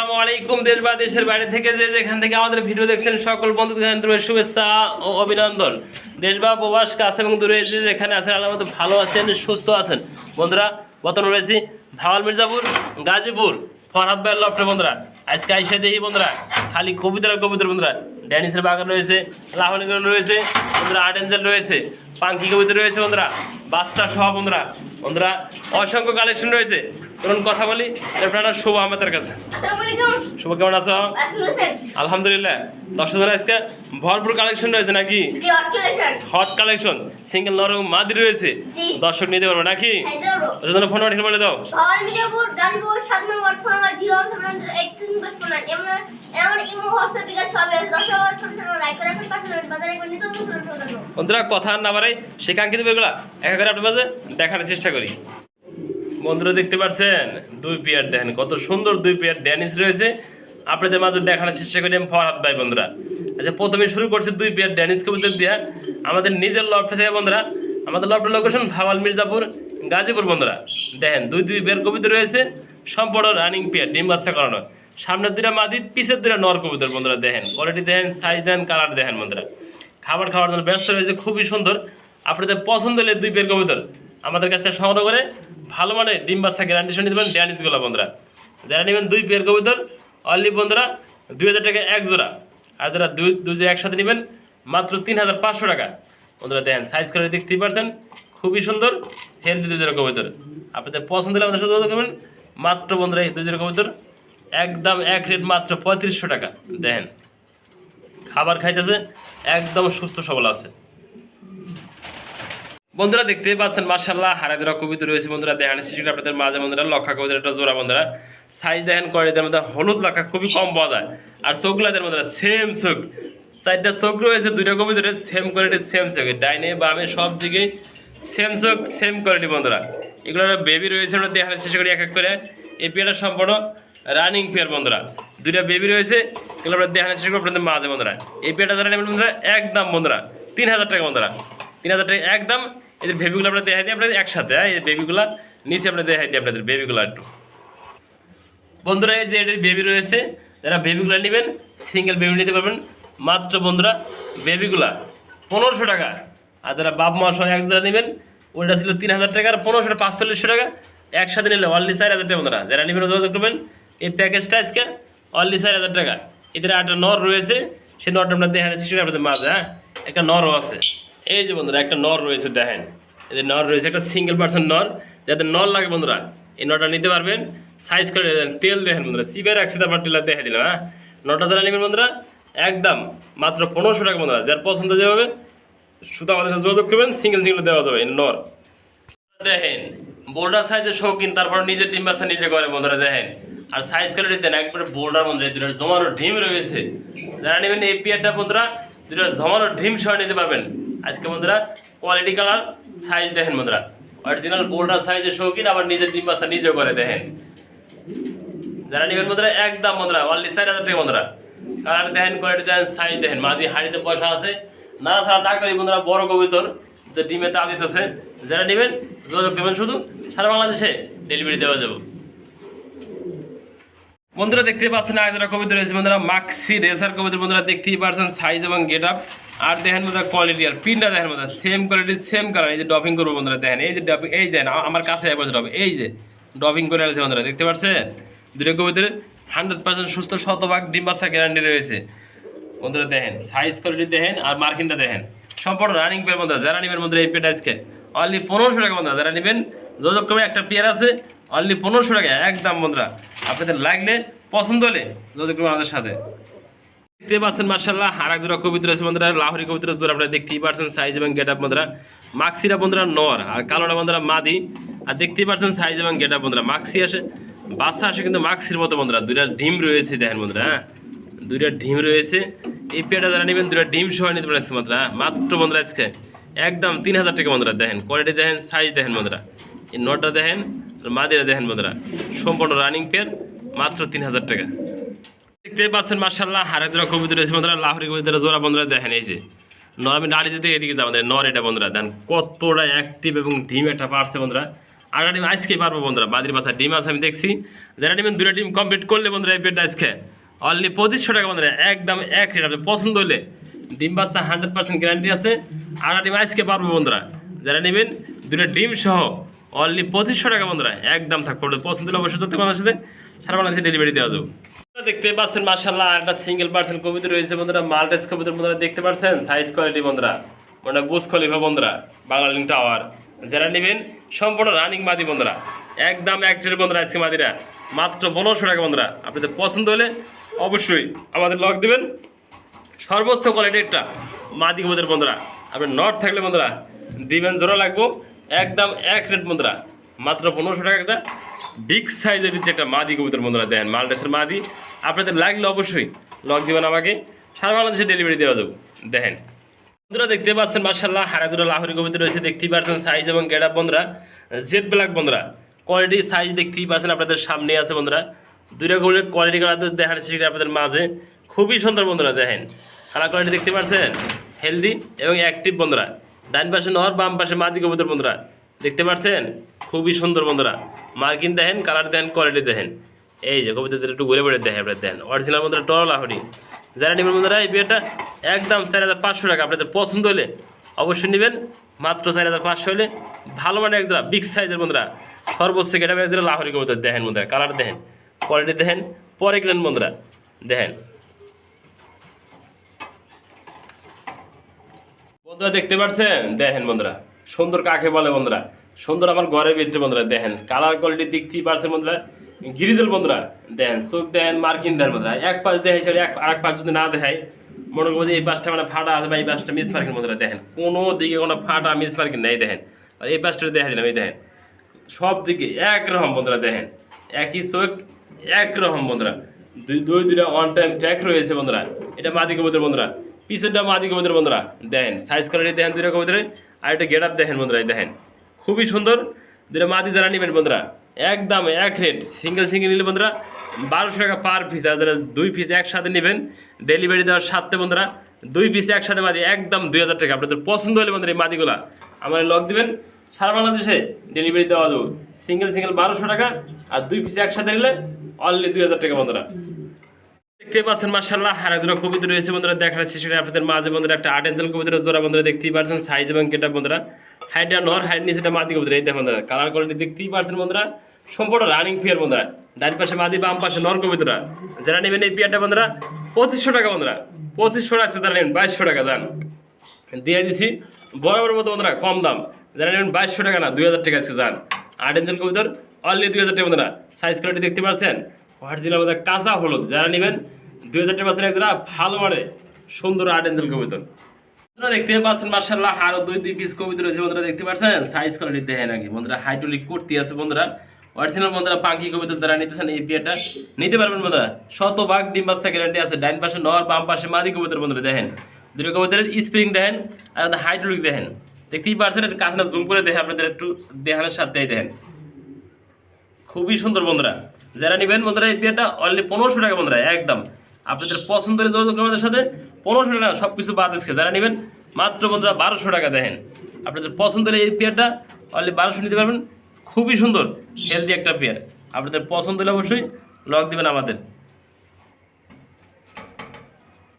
আসসালামু আলাইকুম দেশ বা দেশের বাইরে থেকে যে যেখান থেকে আমাদের ভিডিও দেখছেন, সকল বন্ধুদের শুভেচ্ছা ও অভিনন্দন। দেশ বা প্রবাস, কাছে এবং দূরে যে যেখানে আছেন আল্লাহ মতো ভালো আছেন, সুস্থ আছেন। বন্ধুরা বর্তমান রয়েছি ভাওয়াল মির্জাপুর, গাজীপুর, ফরহাদ ভাই লফটে বন্ধুরা। আজকে আইসে দেখি বন্ধুরা, খালি কবিতার কবিতার বন্ধুরা। ড্যানিসের বাগান রয়েছে লাহলি রয়েছে, বন্ধুরা আর্ট এঞ্জেল রয়েছে, পাঙ্কি কবিতা রয়েছে বন্ধুরা বাচ্চা সহ বন্ধুরা। বন্ধুরা, অসংখ্য কালেকশন রয়েছে। চলুন কথা বলি। আপনারা শুভ আহমেদের কাছে। শুভ কেমন আছো? আলহামদুলিল্লাহ। দর্শক জনের আজকে ভরপুর কালেকশন রয়েছে নাকি? হট কালেকশন সিঙ্গেল নরম মাদি রয়েছে। দর্শক নিতে পারব নাকি? ফোন ঠিক বলে দাও। নম্বর দশ দশ হাজার বন্ধুরা কথা না বাড়াই সে কাঙ্ক্ষিত বইগুলা এক করে আপনার দেখার চেষ্টা করি। বন্ধুরা দেখতে পাচ্ছেন দুই পেয়ার দেখেন, কত সুন্দর দুই পেয়ার ড্যানিস রয়েছে। আপনাদের মাঝে দেখানোর চেষ্টা করি আমি ফরহাদ ভাই, বন্ধুরা। আচ্ছা প্রথমে শুরু করছি দুই পেয়ার ড্যানিস কবিতা দিয়ে। আমাদের নিজের লফটে থেকে, বন্ধুরা, আমাদের লফটের লোকেশন ভাওয়াল মির্জাপুর, গাজীপুর, বন্ধুরা। দেখেন, দুই দুই পেয়ার কবিতা রয়েছে, সম্পূর্ণ রানিং পেয়ার ডিম বাচ্চা করানো। সামনের দুটা মাদি, পিছের দুটা নর কবিতার, বন্ধুরা, দেখেন। কোয়ালিটি দেখেন সাইজ দেন কালার দেখেন, বন্ধুরা। খাবার খাওয়ার জন্য ব্যস্ত রয়েছে, খুবই সুন্দর। আপনাদের পছন্দ হলে দুই পেয়ার কবুতর। আমাদের কাছ থেকে সংগ্রহ করে ভালো মানে ডিম বাচ্চা গ্যারান্টি শুনে দেবেন ড্যানিসগুলো বন্ধুরা। যারা নেবেন দুই পেয়ার কবুতর অনলি বন্ধুরা, দুই হাজার টাকা এক জোড়া। আর যারা দুই দুই যে একসাথে নেবেন, মাত্র তিন হাজার পাঁচশো টাকা। বন্ধুরা দেখেন সাইজ করে দেখতেই পারছেন, খুবই সুন্দর হেলদি দুই জোড়া কবুতর। আপনাদের পছন্দ হলে আমাদের সাথে করবেন। মাত্র বন্ধুরা এই দুই জোড়া কবুতর, একদম এক রেট মাত্র পঁয়ত্রিশশো টাকা। দেখেন, খাবার খাইতেছে, একদম সুস্থ সবল আছে। বন্ধুরা দেখতেই পাচ্ছেন মার্শাল্লাহ হারা জোড়া কবিতা রয়েছে বন্ধুরা, দেখেন শিশুটা আপনাদের মাঝে বন্ধুরা লক্ষা কবিতার, একটা জোড়া বন্ধুরা। সাইজ দেখেন কোয়ালিটির মধ্যে হলুদ লক্ষা খুবই কম পাওয়া যায়। আর চোখগুলাদের মধ্যে সেম চোখ। চারটা চোখ রয়েছে, দুইটা কবিতার সেম কোয়ালিটি সেম চোখ। ডাইনে, বামে, সব দিকে সেম চোখ সেম কোয়ালিটি বন্ধুরা। এগুলো একটা বেবি রয়েছে, আমরা দেখানোর চেষ্টা করি এক এক করে। এই পেয়ারটা সম্পূর্ণ রানিং পেয়ার বন্ধুরা। দুইটা বেবি রয়েছে, এগুলো আমরা দেখানোর চেষ্টা করি আপনাদের মাঝে বন্ধুরা। এই পেয়ারটা যারা নেবেন বন্ধুরা, একদম বন্ধুরা, তিন হাজার টাকা বন্ধুরা। তিন হাজার টাকা, একদম এদের বেবিগুলো আমরা দেখাই দিই আপনাদের একসাথে হ্যাঁ? এই বেবিগুলা নিচে আমরা দেখাই দিই আপনাদের বেবিগুলো একটু। বন্ধুরা, এই যে এদের বেবি রয়েছে, যারা বেবিগুলো নেবেন সিঙ্গেল বেবি নিতে পারবেন। মাত্র বন্ধুরা বেবিগুলা পনেরোশো টাকা। আর যারা বাপ, মা সহ এক যারা নেবেন, ওইটা ছিল তিন হাজার টাকা, আর পনেরোশো পাঁচচল্লিশশো টাকা। একসাথে নিলে অনলি চার হাজার টাকা, বন্ধুরা। যারা নেবেন যোগাযোগ করবেন। এই প্যাকেজটা আজকে অনলি চার হাজার টাকা। এদের একটা নর রয়েছে, সেই নরটা আমরা দেখা যাচ্ছে সেটা আপনাদের মাঝে হ্যাঁ? একটা নরও আছে। এই যে বন্ধুরা, একটা নর রয়েছে, দেখেন। এই যে নর রয়েছে, একটা সিঙ্গেল পার্সেন্ট নর। যাতে নর লাগে বন্ধুরা, এই নটা নিতে পারবেন। সাইজ করে তেল দেখেন বন্ধুরা সিবে রাখছি, তারপর টেলার দেখে দিলাম হ্যাঁ? নটা যারা নেবেন বন্ধুরা, একদম মাত্র পনেরোশো টাকা বন্ধুরা, যার পছন্দ যেভাবে শুধু আমাদের সাথে যোগাযোগ করবেন সিঙ্গেল সিঙ্গেল দেওয়া যাবে নর। দেখেন বোল্ডার সাইজের শৌখিন, তারপর নিজের ডিম বাচ্চা নিজে করে বন্ধুরা, দেখেন। আর সাইজ করে দেন একবারে বোল্ডার বন্ধুরা দুটো জমানো ডিম রয়েছে। যারা নেবেন এই পিয়ারটা বন্ধুরা দুটো জমানো ডিম সহ নিতে পারবেন। আজকে বন্ধুরা কোয়ালিটি কালার সাইজ দেখেন বন্ধুরা। অরিজিনাল বোল্ডার সাইজের শৌখিন আবার নিজের ডিম বাচ্চা নিজে করে দেখেন। যারা নেবেন বন্ধুরা, একদম বন্ধুরা অনলি চার হাজার টাকা বন্ধুরা। কালার দেখেন কোয়ালিটি দেখেন সাইজ দেখেন মাদি হাড়িতে পয়সা আছে। নানা ছাড়া না করি বন্ধুরা, বড় কবিতর, যে ডিমে তা দিতেছে। যারা নেবেন, যোগাযোগ করবেন শুধু সারা বাংলাদেশে ডেলিভারি দেওয়া যাবে। বন্ধুরা দেখতে পাচ্ছেন যারা কবিতা রয়েছে বন্ধুরা মাক্সি রেসার কবিতা বন্ধুরা দেখতেই পাচ্ছেন সাইজ এবং গেট আপ আর দেখেন বন্ধুরা কোয়ালিটি আর পিনটা দেখেন বন্ধুরা সেম কোয়ালিটি সেম কালার এই যে ড্রপিং করব বন্ধুরা, দেখেন, এই যে ড্রপিং এই দেন আমার কাছে একবার ড্রপ এই যে ড্রপিং করে আছে বন্ধুরা, দেখতে পাচ্ছেন দুটো কবিতার হান্ড্রেড পার্সেন্ট সুস্থ শতভাগ ডিম বাচ্চা গ্যারান্টি রয়েছে। বন্ধুরা দেখেন সাইজ কোয়ালিটি দেখেন, আর মার্কিনটা দেখেন। সম্পূর্ণ রানিং পেয়ার বন্ধুরা, যারা নেবেন বন্ধুরা এই পেটা আজকে। অনলি পনেরোশো টাকা বন্ধুরা, যারা নেবেন করবে একটা পেয়ার আছে অনলি পনেরোশো টাকা, একদম বন্ধুরা আপনাদের লাগলে, পছন্দ হলে যোগাযোগ আমাদের সাথে। দেখতে পাচ্ছেন মার্শাল্লাহ আর এক জোড়া কবিতা রয়েছে বন্ধুরা লাহরি কবিতা জোড়া আপনারা দেখতেই পাচ্ছেন সাইজ এবং গেট আপ বন্ধুরা মাক্সিরা বন্ধুরা নর, আর কালোটা বন্ধুরা মাদি। আর দেখতেই পাচ্ছেন সাইজ এবং গেট আপ বন্ধুরা মাক্সি আসে বাচ্চা আসে কিন্তু মাক্সির মতো বন্ধুরা দুইটা ডিম রয়েছে, দেখেন বন্ধুরা হ্যাঁ? দুইটা ডিম রয়েছে। এই পেটা যারা নেবেন, দুইটা ডিম সহ নিতে পারছে বন্ধুরা হ্যাঁ? মাত্র বন্ধুরা আজকে। একদম তিন হাজার টাকা বন্ধুরা দেখেন। কোয়ালিটি দেখেন সাইজ দেখেন বন্ধুরা এই নটটা দেখেন মাদিরা দেখেন বন্ধুরা, সম্পূর্ণ রানিং পেয়ার মাত্র তিন হাজার টাকা। দেখতে পাচ্ছেন মার্শাল্লাহ হারে জোড়া কবিতা রয়েছে বন্ধুরা, লাহরি কবিতা জোড়া বন্ধুরা, দেখেন এই যে। নর, আমি নাড়ি যেতে এদিকে যাব নর এটা বন্ধুরা দেন কতটা অ্যাক্টিভ এবং ডিম একটা পারছে বন্ধুরা। আটা ডিম আজকে পারব বন্ধুরা, বাদির বাসা ডিম আছে, আমি দেখছি। যারা ডিম দুটা ডিম কমপ্লিট করলে বন্ধুরা এই পেটটা আজকে অনলি পঁচিশশো টাকা বন্ধুরা, একদম এক রেট, আপনি পছন্দ হলে ডিম বাচ্চা হান্ড্রেড পার্সেন্ট গ্যারান্টি আছে। আটা ডিম আজকে পারব বন্ধুরা, যারা নেবেন দুটো ডিম সহ অনলি পঁচিশশো টাকা বন্ধুরা, একদম থাকবে পছন্দ হলে অবশ্যই সত্যি আমার সাথে সারা বাংলাদেশে ডেলিভারি দেওয়া যাবে। দেখতে পাচ্ছেন মার্শাল্লাহ একটা সিঙ্গেল পার্সেন্ট কবিতা রয়েছে বন্ধুরা মাল্টেস কবিতার বন্ধুরা দেখতে পাচ্ছেন সাইজ কোয়ালিটি বন্ধুরা মানে বুস খলিফা বন্ধুরা বাংলালিং টাওয়ার যারা নেবেন, সম্পূর্ণ রানিং মাদি বন্ধুরা, একদম এক ট্রের বন্ধুরা আজকে মাদিরা, মাত্র পনেরোশো টাকা বন্ধুরা, আপনাদের পছন্দ হলে অবশ্যই আমাদের লক দিবেন। সর্বোচ্চ কোয়ালিটি একটা মাদি কবুতর বন্ধুরা আপনি নট থাকলে বন্ধুরা, দিবেন জোড়া লাগবো। একদম এক রেট বন্ধুরা মাত্র পনেরোশো টাকা একটা বিগ সাইজের ভিতরে একটা মাদি কবুতর বন্ধুরা দেন, মালডেসের মাদি। আপনাদের লাগলে অবশ্যই লক দিবেন আমাকে, সারা বাংলাদেশে ডেলিভারি দেওয়া যাবে। দেখেন, বন্ধুরা দেখতে পাচ্ছেন মার্শাল্লাহ হারাজুরা লাহোরি কবিতা রয়েছে, দেখতেই পাচ্ছেন সাইজ এবং গেট আপ বন্ধুরা। জেড ব্ল্যাক বন্ধুরা কোয়ালিটি সাইজ দেখতেই পাচ্ছেন আপনাদের সামনে আছে বন্ধুরা। দুইটা করে কোয়ালিটি কালার দেখাচ্ছি সেটা আপনাদের মাঝে। খুবই সুন্দর বন্ধুরা, দেখেন। কালার কোয়ালিটি দেখতে পাচ্ছেন? হেলদি এবং অ্যাক্টিভ বন্ধুরা। ডান পাশে নহর, বাম পাশে মাদি কবুতর বন্ধুরা। দেখতে পাচ্ছেন খুবই সুন্দর বন্ধুরা। মার্কিন দেখেন, কালার দেন কোয়ালিটি দেখেন। এই যে কবিতাদের একটু ঘুরে বেড়ে দেখেন আপনার দেন অরিজিনাল বন্ধুরা টর লাহরি। যারা নেবেন বন্ধুরা, এই বিয়েটা একদম চার হাজার পাঁচশো টাকা। আপনাদের পছন্দ হলে অবশ্যই নেবেন। মাত্র চার হাজার পাঁচশো হলে ভালো মানে একজোড়া বিগ সাইজের বন্ধুরা। সর্বোচ্চ কেটা একজোড়া লাহরি কবিতা দেখেন বন্ধুরা, কালার দেখেন কোয়ালিটি দেখেন, পরে কিনেন বন্ধুরা। দেখেন। বন্ধুরা দেখতে পাচ্ছেন দেখেন বন্ধুরা, সুন্দর কাকে বলে বন্ধুরা? সুন্দর আমার ঘরের ভিতরে বন্ধুরা, দেখেন কালার কোয়ালিটি দেখতে পারছেন বন্ধুরা গিরিজেল বন্ধুরা, দেখেন, চোখ দেন মার্কিন দেন বন্ধুরা, এক পাশ দেখাই সেটা এক আরেক পাশ যদি না দেখায়, মনে করব যে এই পাশটা মানে ফাটা আছে বা এই পাশটা মিস মার্কিন বন্ধুরা, দেখেন, কোনো দিকে কোনো ফাটা মিস মার্কিন নেই, দেখেন, আর এই পাশটা দেখা দিলাম, এই দেখেন, সব দিকে একরকম বন্ধুরা, দেখেন, একই চোখ একরকম বন্ধুরা, দুই দুই দুইটা অন টাইম ট্র্যাক রয়েছে বন্ধুরা, এটা মাদি কবুতর বন্ধুরা পিছেরটা মাদি কবুতর বন্ধুরা, দেখেন সাইজ কোয়ালিটি দেখেন দুইটা কবুতরে আর একটা গেট আপ দেখেন বন্ধুরা, দেখেন, খুবই সুন্দর, দুইটা মাদি যারা নেবেন বন্ধুরা একদম এক রেট সিঙ্গেল সিঙ্গেল নিলে বন্ধুরা, বারোশো টাকা পার পিস আর যারা দুই পিস একসাথে নেবেন ডেলিভারি দেওয়ার সাথে বন্ধুরা, দুই পিস একসাথে মাদি একদম দুই হাজার টাকা। আপনাদের পছন্দ হলে বন্ধুরা এই মাদিগুলা আমার লক দিবেন। সারা বাংলাদেশে ডেলিভারি দেওয়া যাবে সিঙ্গেল সিঙ্গেল বারোশো টাকা, আর দুই পিস একসাথে নিলে অনলি দুই হাজার টাকা বন্ধুরা। দেখতে পাচ্ছেন মার্শাল্লাহ আর একজন কবিতা রয়েছে বন্ধুরা দেখার সেটা আপনাদের মাঝে বন্ধুরা, একটা আট এঞ্জেল কবিতার জোড়া বন্ধুরা দেখতেই পাচ্ছেন সাইজ এবং কেটা বন্ধুরা হাইট নর হাইট নিচে মাদি কবিতা, এই বন্ধুরা কালার কোয়ালিটি দেখতেই পাচ্ছেন বন্ধুরা, সম্পূর্ণ রানিং ফিয়ার বন্ধুরা, ডান পাশে মাদি, বাম পাশে নর কবিতারা যারা নেবেন এই পিয়ারটা বন্ধুরা, পঁচিশশো টাকা বন্ধুরা, পঁচিশশো টাকা আছে, তারা নেবেন, বাইশশো টাকা দান দিয়ে দিছি, বড় মতো বন্ধুরা, কম দাম, যারা নেবেন বাইশশো টাকা না, দুই হাজার টাকা আছে যান আট ইঞ্চের কবিতার অনলি দুই হাজার টাকা বন্ধুরা সাইজ কোয়ালিটি দেখতে পাচ্ছেন হোয়াটসঅ্যাপের মধ্যে কাঁচা হলুদ, যারা নেবেন দুই হাজার পাচ্ছেন একজোড়া ভালো মানে সুন্দর আট ইঞ্চের কবিতর। বন্ধুরা, দেখতে পাচ্ছেন মার্শাল্লাহ আরও দুই দুই পিস কবিতা রয়েছে। বন্ধুরা, দেখতে পাচ্ছেন সাইজ কোয়ালিটি নাকি বন্ধুরা হাইড্রোলিক কুর্তি আছে, বন্ধুরা। অরিজিনাল বন্ধুরা, পাখি কবিতা নিতেছেন এই বিয়েটা নিতে পারবেন, বন্ধুরা। শতভাগ ডিম গ্যারান্টি আছে। ডাইন পাশে নর, বাম পাশে মাদি কবিতার, বন্ধুরা, দেখেন। দুটো কবিতার স্প্রিং দেখেন, আর হাইড্রোলিক দেখেন। দেখতেই পারছেন একটু কাছে জুম করে দেখে আপনাদের একটু দেখানোর সাথে দেখেন। খুবই সুন্দর, বন্ধুরা। যারা নেবেন, বন্ধুরা, এই বিয়েটা অনলি পনেরোশো টাকা, বন্ধুরা, একদম। আপনাদের পছন্দের যোগাযোগ আমাদের সাথে পনেরোশো টাকা সব কিছু বাদ আছে যারা নেবেন, মাত্র বন্ধুরা বারোশো টাকা দেখেন। আপনাদের পছন্দের এই পেয়ারটা অনলি বারোশো নিতে পারবেন। খুবই সুন্দর হেলদি একটা পেয়ার। আপনাদের পছন্দ হলে অবশ্যই লক দিবেন আমাদের।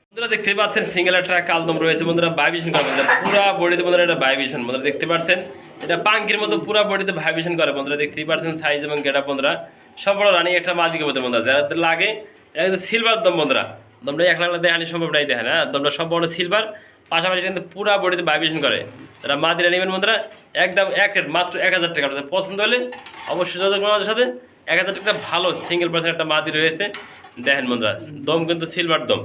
বন্ধুরা দেখতে পাচ্ছেন সিঙ্গেল একটা কালদম রয়েছে। বন্ধুরা ভাইব্রেশন করে বন্ধুরা, পুরা বডিতে বন্ধুরা এটা ভাইব্রেশন বন্ধুরা, দেখতে পাচ্ছেন, এটা পাঙ্কির মতো পুরা বডিতে ভাইব্রেশন করে। বন্ধুরা, দেখতেই পাচ্ছেন সাইজ এবং গেটা বন্ধুরা সব বড় রানিং একটা মাদিকে বলতে বন্ধুরা। যাদের লাগে এটা সিলভার দম বন্ধুরা। দমটা এক লাখ দেখানি সম্ভব নাই দেখেন হ্যাঁ? দমটা সম্পূর্ণ সিলভার পাশাপাশি কিন্তু পুরা বডিতে ভাইব্রেশন করে। তারা মা দিলে নেবেন বন্ধুরা, একদম এক রেট মাত্র এক হাজার টাকা। পছন্দ হলে অবশ্যই যোগাযোগ আমাদের সাথে। এক হাজার টাকা ভালো সিঙ্গেল পার্সেন্ট একটা মাদি রয়েছে। দেখেন বন্ধুরা, দম কিন্তু সিলভার দম।